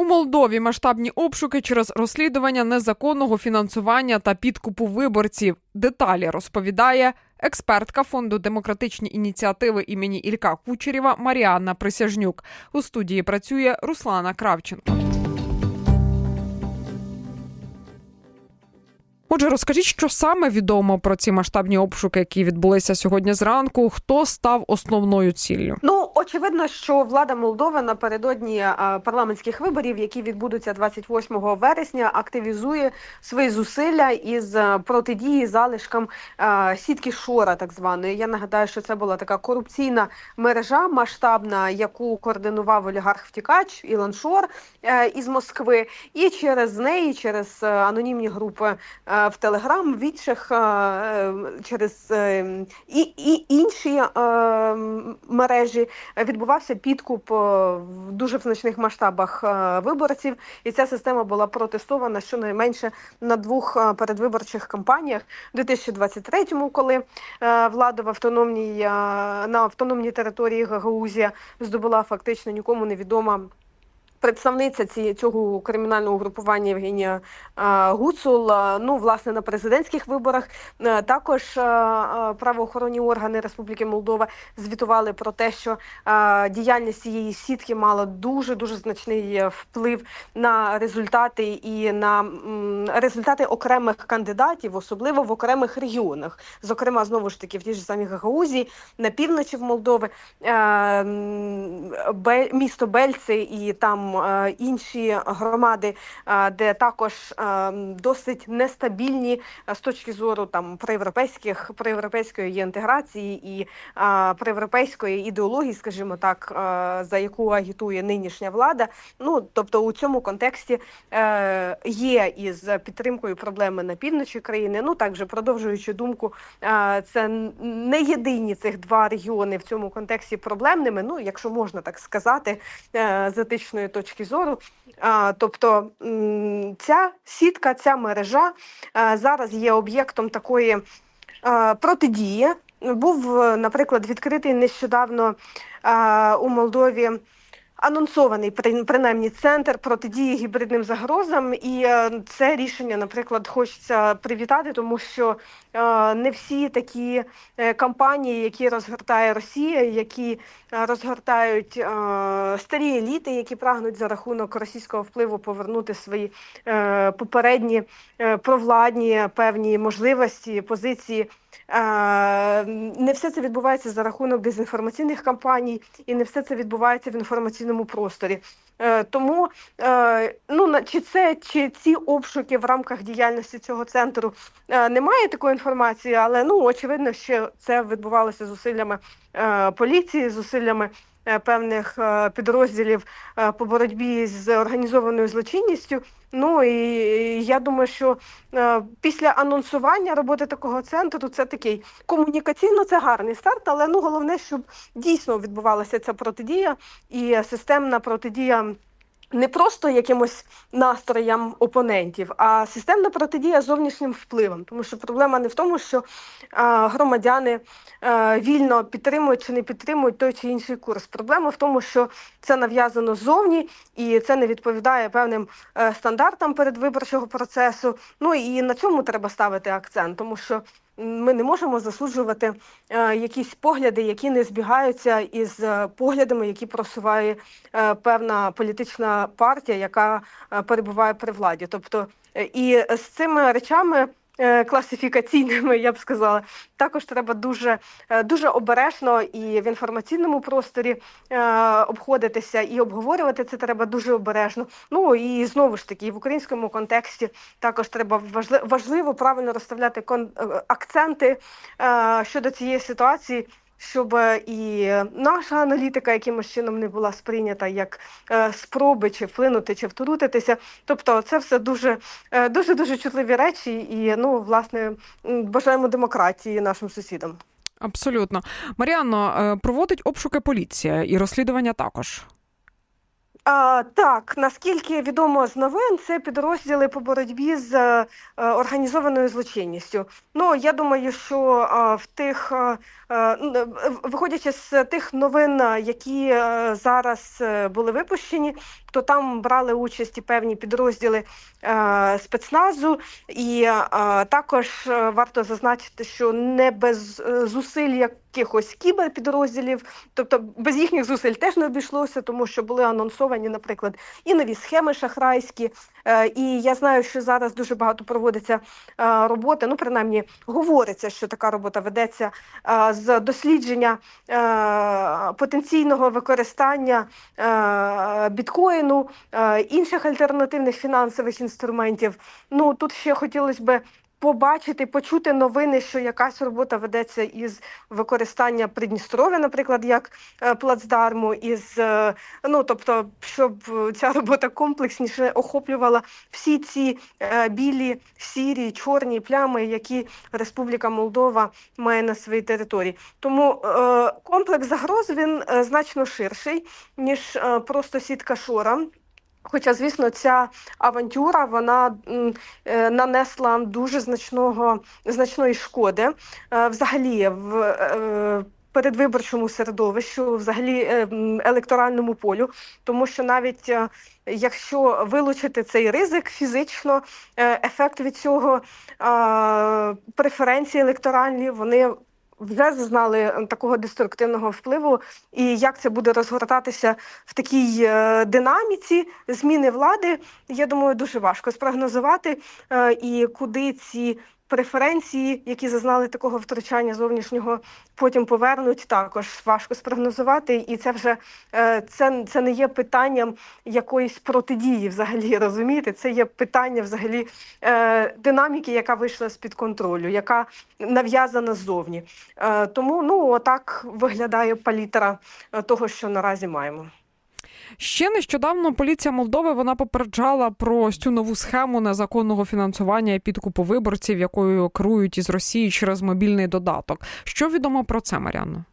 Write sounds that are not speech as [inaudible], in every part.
У Молдові масштабні обшуки через розслідування незаконного фінансування та підкупу виборців. Деталі розповідає експертка фонду демократичні ініціативи імені Ілька Кучерєва Маріанна Присяжнюк. У студії працює Руслана Кравченко. Отже, розкажіть, що саме відомо про ці масштабні обшуки, які відбулися сьогодні зранку. Хто став основною ціллю? Ну очевидно, що влада Молдови напередодні е, парламентських виборів, які відбудуться 28 вересня, активізує свої зусилля із е, протидії залишкам е, сітки Шора, так званої. Я нагадаю, що це була така корупційна мережа масштабна, яку координував олігарх втікач Ілон Шор із Москви, і через неї, через анонімні групи в Телеграм, в інших е, е, через е, і, і інші мережі відбувався підкуп в дуже в значних масштабах виборців, і ця система була протестована щонайменше на двох передвиборчих кампаніях у 2023-му, коли влада в автономній на автономній території Гагаузія здобула фактично нікому невідома. Представниця ці цього кримінального угрупування Євгенія Гуцул. Ну, власне, на президентських виборах також правоохоронні органи Республіки Молдова звітували про те, що діяльність цієї сітки мала дуже дуже значний е, вплив на результати і на результати окремих кандидатів, особливо в окремих регіонах. Зокрема, знову ж таки, в тій ж самій Гагаузії, на півночі в Молдови, місто Бельці і там е, інші громади, е, де також е, досить нестабільні з точки зору там проєвропейських проєвропейської інтеграції і проєвропейської ідеології, скажімо так, за яку агітує нинішня влада. Ну тобто у цьому контексті є із підтримкою проблеми на півночі країни. Ну також продовжуючи думку, це не єдині цих два регіони в цьому контексті проблемними. Ну, якщо можна так сказати, з етичної точки зору. Тобто ця сітка, ця мережа е, зараз є об'єктом такої е, протидії. Був, е, наприклад, відкритий нещодавно у Молдові. Анонсований при- принаймні центр протидії гібридним загрозам, і е, це рішення, наприклад, хочеться привітати, тому що е, не всі такі е, кампанії, які розгортає Росія, які розгортають старі еліти, які прагнуть за рахунок російського впливу повернути свої попередні провладні певні можливості, позиції. Не все це відбувається за рахунок дезінформаційних кампаній, і не все це відбувається в інформаційному просторі. Е, Тому е, ну чи це чи ці обшуки в рамках діяльності цього центру е, немає такої інформації, але ну очевидно, що це відбувалося зусиллями поліції, зусиллями певних підрозділів по боротьбі з організованою злочинністю. Ну і я думаю, що після анонсування роботи такого центру це такий комунікаційно це гарний старт, але ну головне, щоб дійсно відбувалася ця протидія і системна протидія. Не просто якимось настроям опонентів, а системна протидія зовнішнім впливам. Тому що проблема не в тому, що а, громадяни а, вільно підтримують чи не підтримують той чи інший курс. Проблема в тому, що це нав'язано ззовні, і це не відповідає певним е, стандартам передвиборчого процесу. Ну і на цьому треба ставити акцент, тому що ми не можемо засуджувати е, якісь погляди, які не збігаються із е, поглядами, які просуває е, певна політична партія, яка перебуває при владі. Тобто, і з цими речами. Е, Класифікаційними, я б сказала, також треба дуже е, дуже обережно і в інформаційному просторі е, обходитися і обговорювати це треба дуже обережно. Ну і знову ж таки, в українському контексті також треба важли- важливо правильно розставляти акценти щодо цієї ситуації. Щоб е, і наша аналітика якимось чином не була сприйнята як е, спроби чи вплинути, чи втрутитися. Тобто, це все дуже е, дуже дуже чутливі речі, і ну власне бажаємо демократії нашим сусідам. Абсолютно. Маріанно, проводить обшуки поліція і розслідування також. А, так, наскільки відомо з новин, це підрозділи по боротьбі з е, організованою злочинністю. Ну, я думаю, що е, в тих, е, е, виходячи з тих новин, які е, зараз е, були випущені, то там брали участь і певні підрозділи е, спецназу, і е, також е, варто зазначити, що не без зусиль якихось кіберпідрозділів, тобто без їхніх зусиль теж не обійшлося, тому що були анонсовані, наприклад, і нові схеми шахрайські. Е, і я знаю, що зараз дуже багато проводиться е, роботи. Ну, принаймні, говориться, що така робота ведеться е, з дослідження потенційного використання біткоїну, інших альтернативних фінансових інструментів. Ну тут ще хотілося би. Побачити, почути новини, що якась робота ведеться із використання Придністров'я, наприклад, як е, плацдарму, із е, ну тобто, щоб е, ця робота комплексніше охоплювала всі ці білі, сірі, чорні плями, які Республіка Молдова має на своїй території. Тому комплекс загроз він значно ширший ніж просто сітка шора. Хоча, звісно, ця авантюра вона е, нанесла дуже значного значної шкоди е, взагалі в е, передвиборчому середовищу, взагалі електоральному полю, тому що навіть якщо вилучити цей ризик фізично, ефект від цього преференції електоральні вони. Вже зазнали такого деструктивного впливу, і як це буде розгортатися в такій е, динаміці зміни влади, я думаю, дуже важко спрогнозувати, е, і куди ці преференції, які зазнали такого втручання зовнішнього, потім повернуть, також важко спрогнозувати. І це вже е, це, це не є питанням якоїсь протидії, взагалі [laughs] розумієте? Це є питання взагалі е, динаміки, яка вийшла з під контролю, яка нав'язана ззовні. Е, тому ну отак виглядає палітра того, що наразі маємо. Ще нещодавно поліція Молдови вона попереджала про цю нову схему незаконного фінансування і підкупу виборців, якою керують із Росії через мобільний додаток. Що відомо про це, Маріанно?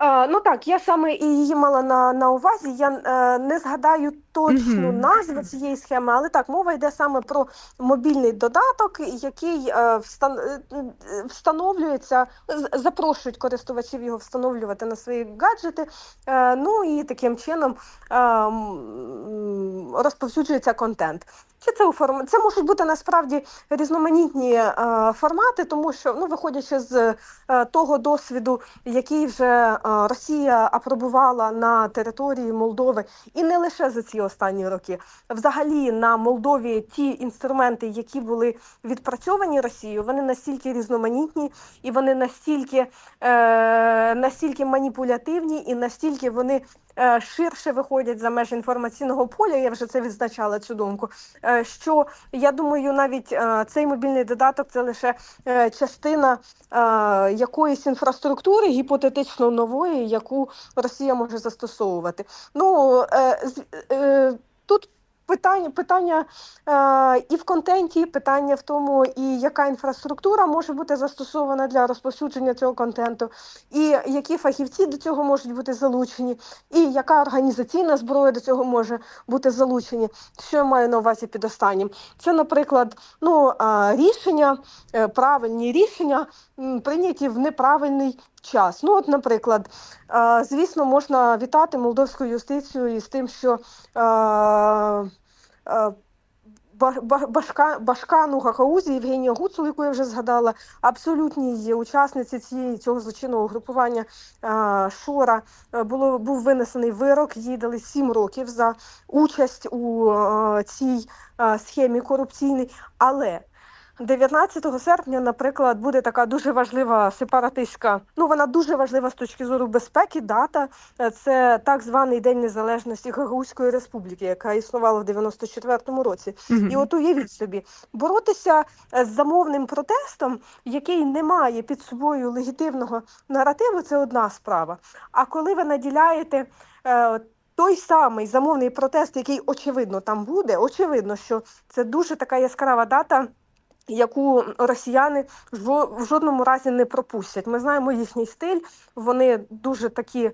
Е, ну так, я саме і її мала на, на увазі. Я е, не згадаю точну назву цієї схеми, але так, мова йде саме про мобільний додаток, який е, е, е, встановлюється, запрошують користувачів його встановлювати на свої гаджети. Е, ну і таким чином е, розповсюджується контент. Чи це у форм... Це можуть бути насправді різноманітні е, формати, тому що ну, виходячи з е, того досвіду, який вже е, Росія апробувала на території Молдови, і не лише за ці останні роки. Взагалі на Молдові ті інструменти, які були відпрацьовані Росією, вони настільки різноманітні і вони настільки, е, настільки маніпулятивні, і настільки вони. Е, Ширше виходять за межі інформаційного поля, я вже це відзначала цю думку. е, Що я думаю, навіть е, цей мобільний додаток це лише частина якоїсь інфраструктури гіпотетично нової, яку Росія може застосовувати. Ну тут питання, питання е, і в контенті, питання в тому, і яка інфраструктура може бути застосована для розповсюдження цього контенту, і які фахівці до цього можуть бути залучені, і яка організаційна зброя до цього може бути залучені. Що я маю на увазі під останнім? Це, наприклад, ну, е, рішення, е, правильні рішення прийняті в неправильний час. Ну, от, наприклад, е, звісно, можна вітати молдовську юстицію із тим, що е, е, Ба- Ба- Башка, Башкану Гагаузі, Євгенія Гуцул, яку я вже згадала, абсолютній учасниці цієї цього злочинного групування Шора було був винесений вирок. Їй дали сім років за участь у цій схемі корупційній. Але 19 серпня, наприклад, буде така дуже важлива сепаратистська. Ну вона дуже важлива з точки зору безпеки. Дата це так званий День Незалежності Гагаузької Республіки, яка існувала в 94-му році. Мгм. І от уявіть собі, боротися з замовним протестом, який не має під собою легітимного наративу, це одна справа. А коли ви наділяєте е, той самий замовний протест, який очевидно там буде, очевидно, що це дуже така яскрава дата. Яку росіяни в жодному разі не пропустять. Ми знаємо їхній стиль. Вони дуже такі е,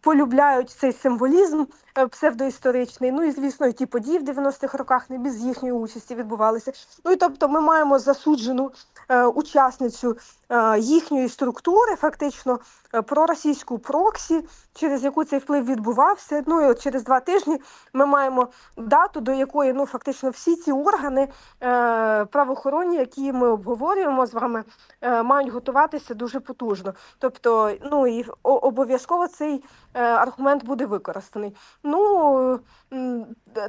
полюбляють цей символізм е, псевдоісторичний. Ну і звісно, і ті події в 90-х роках не без їхньої участі відбувалися. Ну і тобто, ми маємо засуджену е, учасницю е, їхньої структури, фактично проросійську проксі, через яку цей вплив відбувався. Ну і от через два тижні ми маємо дату, до якої ну фактично всі ці органи е, правоохоронні, які ми обговорюємо з вами, е, мають готуватися дуже потужно. Тобто, ну і обов'язково цей е, аргумент буде використаний. Ну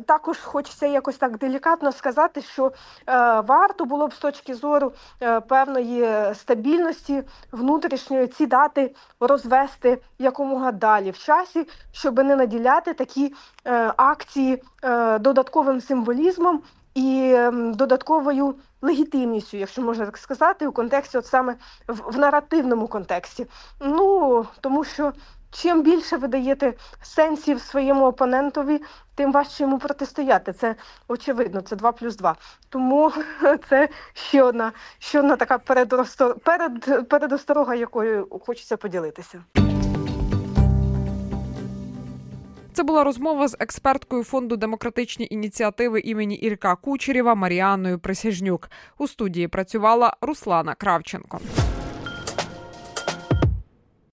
також хочеться якось так делікатно сказати, що е, варто було б з точки зору е, певної стабільності внутрішньої ці дати розвести якомога далі в часі, щоб не наділяти такі е, акції е, додатковим символізмом і е, додатковою легітимністю, якщо можна так сказати, у контексті, от саме в, в наративному контексті. Ну тому що чим більше ви даєте сенсів своєму опонентові, тим важче йому протистояти. Це очевидно, це 2 плюс 2. Тому [laughs] це ще одна, ще одна така передросто- перед, передосторога, якою хочеться поділитися. Це була розмова з експерткою фонду демократичні ініціативи імені Ілька Кучерєва Маріанною Присяжнюк. У студії працювала Руслана Кравченко.